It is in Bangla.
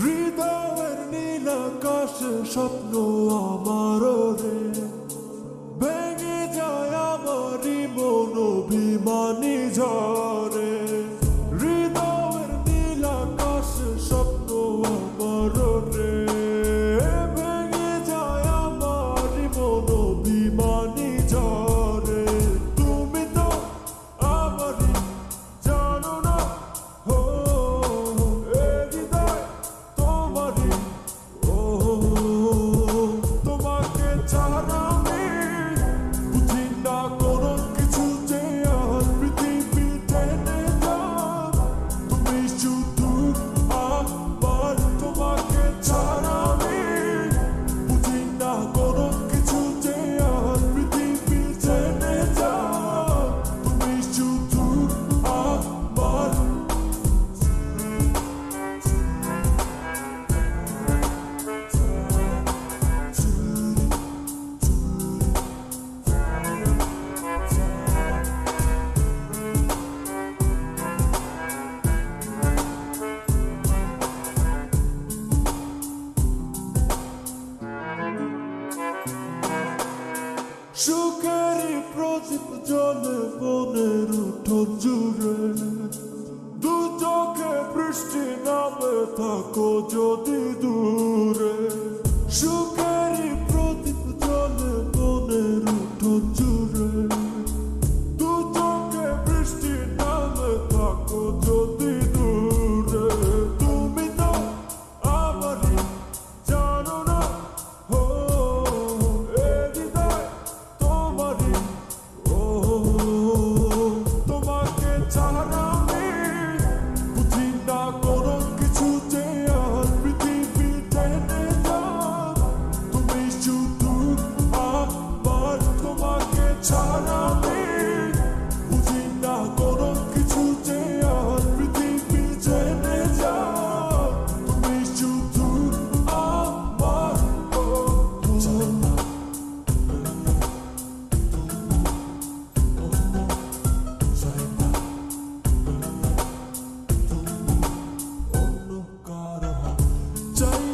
হৃদয়ের নীল আকাশে স্বপ্ন আমার রে। ভেঙে যায় আমারই মন অভিমানী ঝড়। সুখের প্রদীপ জলে বনের উঠোন জুড়ে। দু চোখে বৃষ্টি নামে থাকো যদি দূরে। সুখ time.